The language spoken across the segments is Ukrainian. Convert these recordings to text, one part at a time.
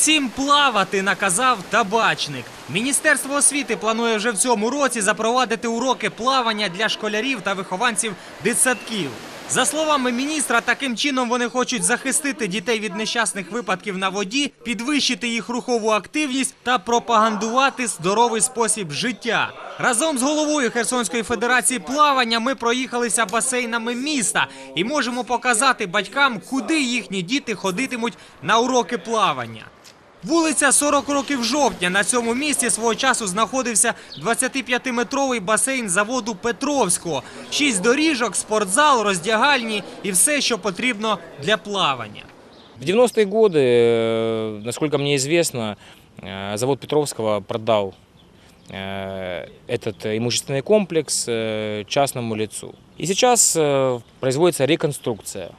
Всім плавати наказав табачник. Міністерство освіти планує вже в цьому році запровадити уроки плавання для школярів та вихованців дитсадків. За словами міністра, таким чином вони хочуть захистити дітей від нещасних випадків на воді, підвищити їх рухову активність та пропагандувати здоровий спосіб життя. Разом з головою Херсонської федерації плавання ми проїхалися басейнами міста і можемо показати батькам, куди їхні діти ходитимуть на уроки плавання. Вулиця 40 років жовтня. На цьому місці свого часу знаходився 25-метровий басейн заводу Петровського. Шість доріжок, спортзал, роздягальні і все, що потрібно для плавання. В 90-е годы, э, насколько мне известно, э, завод Петровского продал э, этот имущественный комплекс э, частному лицу. И сейчас э, производится реконструкция.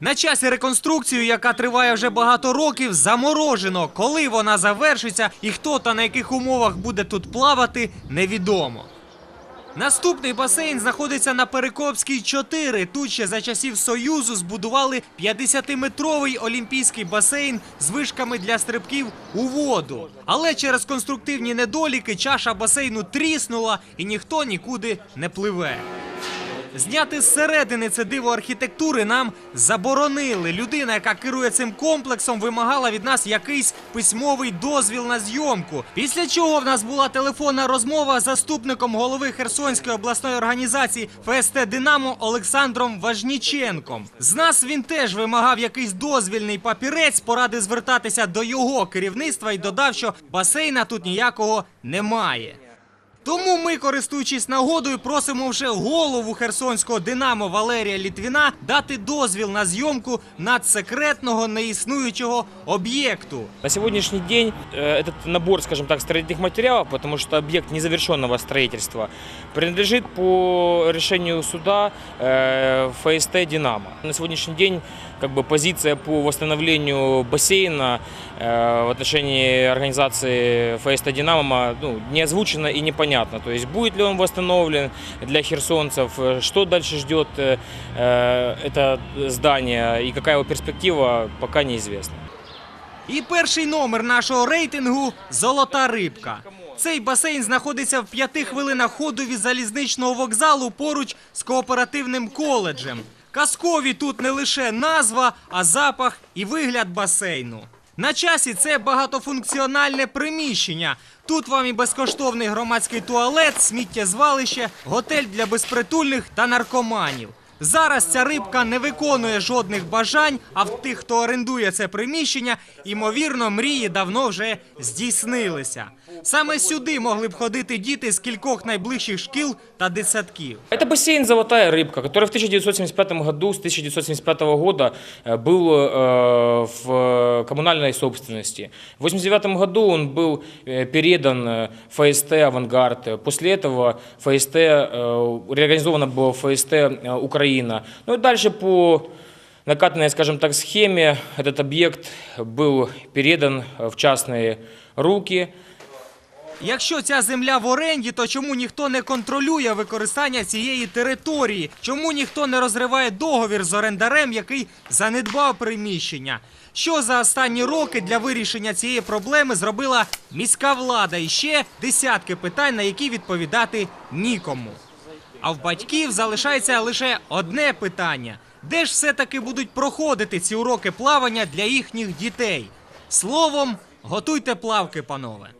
На часі реконструкцію, яка триває вже багато років, заморожено. Коли вона завершиться і хто та на яких умовах буде тут плавати, невідомо. Наступний басейн знаходиться на Перекопській 4. Тут ще за часів Союзу збудували 50-метровий олімпійський басейн з вишками для стрибків у воду. Але через конструктивні недоліки чаша басейну тріснула і ніхто нікуди не пливе. Зняти зсередини це диво архітектури нам заборонили. Людина, яка керує цим комплексом, вимагала від нас якийсь письмовий дозвіл на зйомку. Після чого в нас була телефонна розмова з заступником голови Херсонської обласної організації ФСТ Динамо Олександром Важніченком. З нас він теж вимагав якийсь дозвільний папірець, порадив звертатися до його керівництва і додав, що басейна тут ніякого немає. Тому ми, користуючись нагодою, просимо вже голову херсонського Динамо Валерія Літвіна дати дозвіл на зйомку надсекретного неіснуючого об'єкту. На сегодняшний день э, этот набор, скажем так, строительных материалов, потому что объект незавершенного строительства, принадлежит по решению суда э, ФСТ «Динамо». На сегодняшний день как бы позиция по восстановлению бассейна э, в отношении организации ФСТ «Динамо» ну, не озвучена и непонятно. То есть будет ли он восстановлен для херсонцев, э, что дальше ждет э, э, это здание и какая его перспектива, пока неизвестно. І перший номер нашого рейтингу Золота рибка. Цей басейн знаходиться в п'яти хвилинах ходу від залізничного вокзалу поруч з кооперативним коледжем. Казкові тут не лише назва, а запах і вигляд басейну. На часі це багатофункціональне приміщення. Тут вам і безкоштовний громадський туалет, сміттєзвалище, готель для безпритульних та наркоманів. Зараз ця рибка не виконує жодних бажань, а в тих, хто орендує це приміщення, ймовірно, мрії давно вже здійснилися. Саме сюди могли б ходити діти з кількох найближчих шкіл та дитсадків. Это бассейн «Золотая рыбка», который в 1975 году, с 1975 года э, был э, в коммунальной собственности. В 1989 году он был э, передан э, ФСТ «Авангард». После этого ФСТ, э, реорганизовано было ФСТ э, «Украина». Ну и дальше по накатанной, скажем так, схеме этот объект был передан в частные руки – Якщо ця земля в оренді, то чому ніхто не контролює використання цієї території? Чому ніхто не розриває договір з орендарем, який занедбав приміщення? Що за останні роки для вирішення цієї проблеми зробила міська влада? І ще десятки питань, на які відповідати нікому. А в батьків залишається лише одне питання: де ж все-таки будуть проходити ці уроки плавання для їхніх дітей? Словом, готуйте плавки, панове.